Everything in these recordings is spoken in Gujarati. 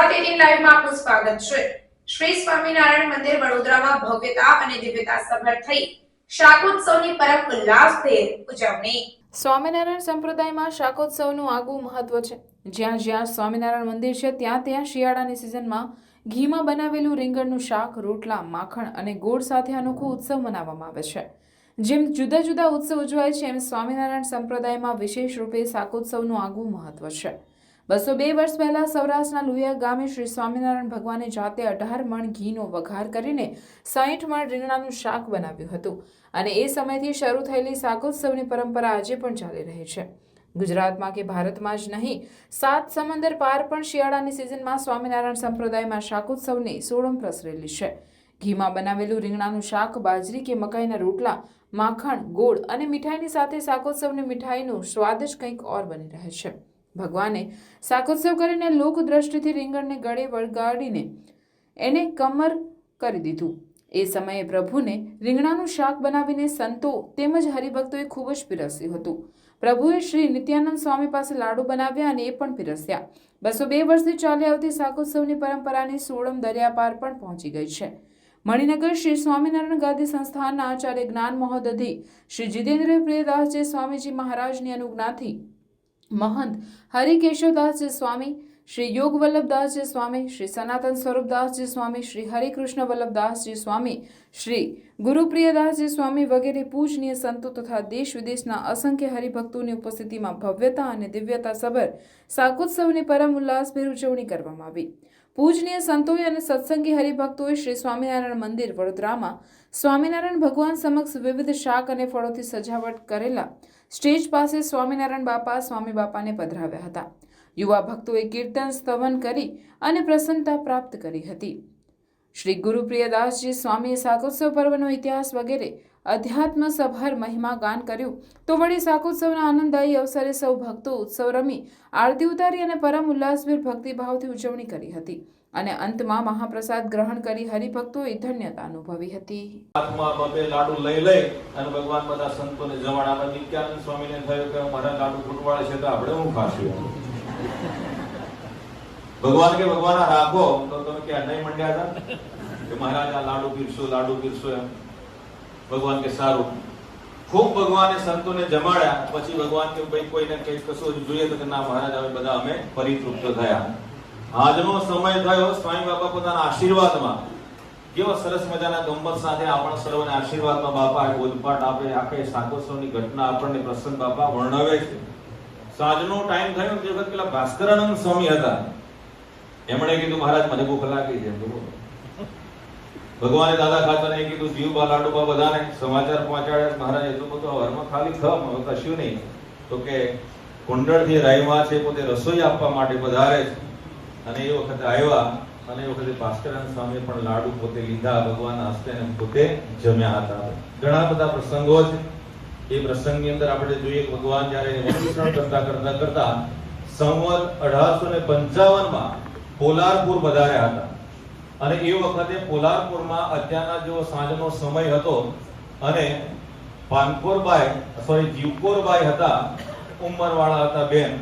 ગુજરાત એટીન લાઈવમાં આપનું સ્વાગત છે. શ્રી સ્વામિનારાયણ મંદિર વડોદરામાં ભવ્યતા અને દિવ્યતા સભર થઈ. શાકોત્સવની પરમ ઉલ્લાસભેર ઉજવણી. સ્વામિનારાયણ સંપ્રદાયમાં શાકોત્સવનું આગવું મહત્વ છે. જ્યાં જ્યાં સ્વામિનારાયણ મંદિર છે, ત્યાં ત્યાં શિયાળાની સિઝનમાં ઘીમાં બનાવેલું રીંગણનું શાક, રોટલા, માખણ અને ગોળ સાથે અનોખો ઉત્સવ મનાવવામાં આવે છે. જેમ જુદા જુદા ઉત્સવ ઉજવાય છે, એમ સ્વામિનારાયણ સંપ્રદાયમાં વિશેષ રૂપે શાકોત્સવનું આગવું મહત્વ છે. બસો બે વર્ષ પહેલા સૌરાષ્ટ્રના લુહિયા ગામે શ્રી સ્વામિનારાયણ ભગવાને જાતે અઢાર મણ ઘીનો વઘાર કરીને સાહીઠ મણ રીંગણાનું શાક બનાવ્યું હતું અને એ સમયથી શરૂ થયેલી શાકોત્સવની પરંપરા આજે પણ ચાલી રહી છે. ગુજરાતમાં કે ભારતમાં જ નહીં, સાત સમંદર પાર પણ શિયાળાની સિઝનમાં સ્વામિનારાયણ સંપ્રદાયમાં શાકોત્સવની સોળમ પ્રસરેલી છે. ઘીમાં બનાવેલું રીંગણાનું શાક, બાજરી કે મકાઈના રોટલા, માખણ, ગોળ અને મીઠાઈની સાથે શાકોત્સવની મીઠાઈનું સ્વાદ જ કંઈક ઓર બની રહે છે. ભગવાને શાકોત્સવ કરીને લોક દ્રષ્ટિથી રીંગણને ગળે વળગાડીને એને કમર કરી દીધું. એ સમયે પ્રભુને રીંગણાનું શાક બનાવીને સંતો તેમજ હરિભક્તોએ ખૂબ જ પીરસ્યું હતું. પ્રભુએ શ્રી નિત્યાનંદ સ્વામી પાસે લાડુ બનાવ્યા અને એ પણ પીરસ્યા. બસો બે વર્ષથી ચાલી આવતી શાકોત્સવની પરંપરાની સોળમ દરિયા પાર પણ પહોંચી ગઈ છે. મણિનગર શ્રી સ્વામિનારાયણ ગાદી સંસ્થાનના આચાર્ય જ્ઞાન મહોદધિ શ્રી જીતેન્દ્ર પ્રિયદાસજી સ્વામીજી મહારાજની અનુજ્ઞાથી મહંત હરિકેશવદાસજી સ્વામી શ્રી યોગ વલ્લભદાસજી સ્વામી શ્રી સનાતન સ્વરૂપદાસજી સ્વામી શ્રી હરિકૃષ્ણ વલ્લભદાસજી સ્વામી શ્રી ગુરુપ્રિયદાસજી સ્વામી વગેરે પૂજનીય સંતો તથા દેશ વિદેશના અસંખ્ય હરિભક્તોની ઉપસ્થિતિમાં ભવ્યતા અને દિવ્યતા સભર શાકોત્સવની પરમ ઉલ્લાસભેર ઉજવણી કરવામાં આવી. પૂજનીય સંતોએ અને સત્સંગી હરિભક્તોએ શ્રી સ્વામિનારાયણ મંદિર, વડોદરામાં સ્વામિનારાયણ ભગવાન સમક્ષ વિવિધ શાક અને ફળોથી સજાવટ કરેલા સ્ટેજ પાસે સ્વામિનારાયણ બાપા સ્વામી બાપાને પધરાવ્યા હતા. યુવા ભક્તોએ કીર્તન, સ્તવન કરી અને પ્રસન્નતા પ્રાપ્ત કરી હતી. શ્રી ગુરુપ્રિયદાસજી સ્વામીએ શાકોત્સવ પર્વનો ઇતિહાસ વગેરે અધ્યાત્મ સભર મહિમા ગાન કર્યું. તો વળી શાકોત્સવના આનંદદાયી અવસરે સૌ ભક્તો ઉત્સવ રમી, આરતી ઉતારી અને પરમ ઉલ્લાસભેર ભક્તિભાવથી ઉજવણી કરી હતી. અને અંતમાં મહાપ્રસાદ ગ્રહણ કરી હરિભક્તોએ ધન્યતા અનુભવી હતી. હાથમાં બબે લાડુ લઈ લઈ અને ભગવાન બધા સંતોને જમાડામાં નિત્યાનંદ સ્વામીને થયું કે મારા લાડુ ફૂટવાળે છે તો આપણે હું ખાશું? ભગવાન કે ભગવાન રાખો. તો તમે ક્યાં નહીં મંડ્યા હતા? કે મહારાજ આ લાડુ પીરસો લાડુ પીરસો એમ. ભગવાન કે સારું. ખૂબ ભગવાને સંતોને જમાડ્યા, પછી ભગવાન કે ભાઈ કોઈને કઈ કશું જોઈએ તો કે ના મહારાજ, હવે બધા અમે પરિતૃપ્ત થયા. આજનો સમય થયો સ્વામી બાપા પોતાના આશીર્વાદમાં. કેવો સરસ મજાના ગંમત સાથે આપણ સર્વને આશીર્વાદમાં બાપા બોધપાઠ આપે, આખે સાતોત્સવની ઘટના આપણને પ્રસન્ન બાપા વર્ણવે છે. સાંજનો ટાઈમ થયો તે વખત પેલા ભાસ્કરાનંદ સ્વામી હતા. એમણે કીધું, મહારાજ, મને ભૂખ લાગી છે. ભગવાને દાદા ખાતરને કીધું, જીવ લાડુબા બધાને. સમાચાર પહોંચાડે મહારાજ એટલું બધું હરમાં ખાલી ખમ હવે કશું નહીં. તો કે કુંડળથી રાયમાં છે પોતે રસોઈ આપવા માટે પધારે અને એ વખતે આવ્યા અને એ વખતે ભાસ્કરાન સ્વામીએ પણ લાડુ પોતે લીધા, ભગવાન હસ્તે પોતે જમ્યા હતા. ઘણા બધા પ્રસંગો છે. એ પ્રસંગની અંદર આપણે જોઈએ ભગવાન જ્યારે વંશણ કરતા કરતા કરતા સંવત અઢારસો ને પંચાવનમાં પોલારપુર વધાર્યા હતા. અને એ વખતે પોલારપુરમાં અત્યારના જો સાંજનો સમય હતો અને પાનકોરબાઈ સોરી જીવકોરબાઈ હતા, ઉંમરવાળા હતા બેન,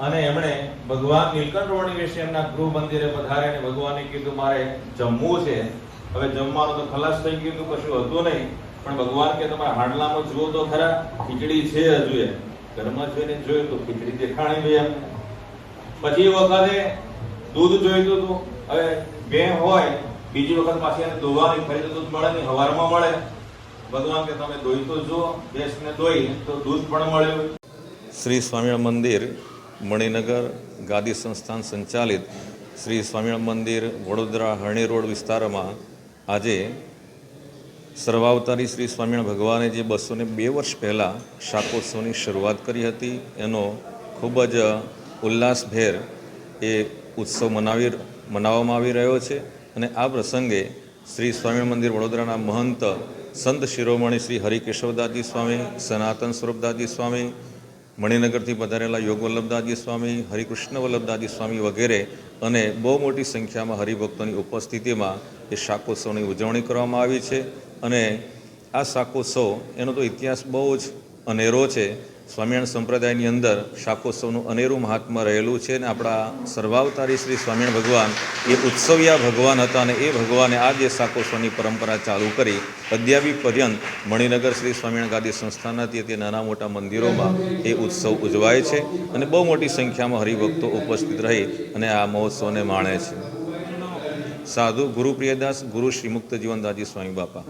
અને એમણે ભગવાન નીલકંઠ વિશે એમના ગૃહ મંદિરે પધારે ભગવાને કીધું, મારે જમવું છે. હવે જમવાનું તો ખલાસ થઈ ગયું હતું કશું હતું નહીં, પણ ભગવાન કે, તમારા હાડલામાં જુઓ તો ખરા, ખીચડી છે હજુ એ. ઘરમાં જોઈને જોયું તો ખીચડી દેખાણી ભાઈ એમને. પછી વખતે દૂધ જોઈતું હતું. હવે બે હોય, બીજી વખત પાછી એને દોવાની ફરી તો દૂધ મળે નહીં, હવારમાં મળે. ભગવાન કે તમે દોઈ તો જુઓ દેશને દોઈ, તો દૂધ પણ મળ્યું શ્રી સ્વામિનારાયણ મંદિર, મણિનગર, ગાદી સંસ્થાન સંચાલિત શ્રી સ્વામિનારાયણ મંદિર, વડોદરા હરણી રોડ વિસ્તારમાં આજે સર્વાવતારી શ્રી સ્વામિનારાયણ ભગવાને જે બસો ને બે વર્ષ પહેલાં શાકોત્સવની શરૂઆત કરી હતી, એનો ખૂબ જ ઉલ્લાસભેર એ ઉત્સવ મનાવી મનાવવામાં આવી રહ્યો છે અને આ પ્રસંગે શ્રી સ્વામિનારાયણ મંદિર વડોદરાના મહંત સંત શિરોમણી શ્રી હરિકેશવદાસજી સ્વામી, સનાતન સ્વરૂપદાસજી સ્વામી, મણિનગરથી પધારેલા યોગ વલ્લભદાસજી સ્વામી હરિકૃષ્ણ વલ્લભદાસજી સ્વામી વગેરે અને બહુ મોટી સંખ્યામાં હરિભક્તોની ઉપસ્થિતિમાં એ શાકોત્સવની ઉજવણી કરવામાં આવી છે. અને આ શાકોત્સવ, એનો તો ઇતિહાસ બહુ જ અનેરો છે. સ્વામિનારાયણ સંપ્રદાયની અંદર શાકોત્સવનું અનેરું મહાત્મા રહેલું છે અને આપણા સર્વાવતારી શ્રી સ્વામિનારાયણ ભગવાન એ ઉત્સવિયા ભગવાન હતા અને એ ભગવાને આ જે શાકોત્સવની પરંપરા ચાલુ કરી અદ્યાવી પર્યંત મણિનગર શ્રી સ્વામિનારાયણ ગાદી સંસ્થાના તે નાના મોટા મંદિરોમાં એ ઉત્સવ ઉજવાય છે અને બહુ મોટી સંખ્યામાં હરિભક્તો ઉપસ્થિત રહી અને આ મહોત્સવને માણે છે. સાધુ ગુરુ પ્રિયદાસ ગુરુ શ્રી મુક્ત જીવનદાસજી સ્વામી બાપા.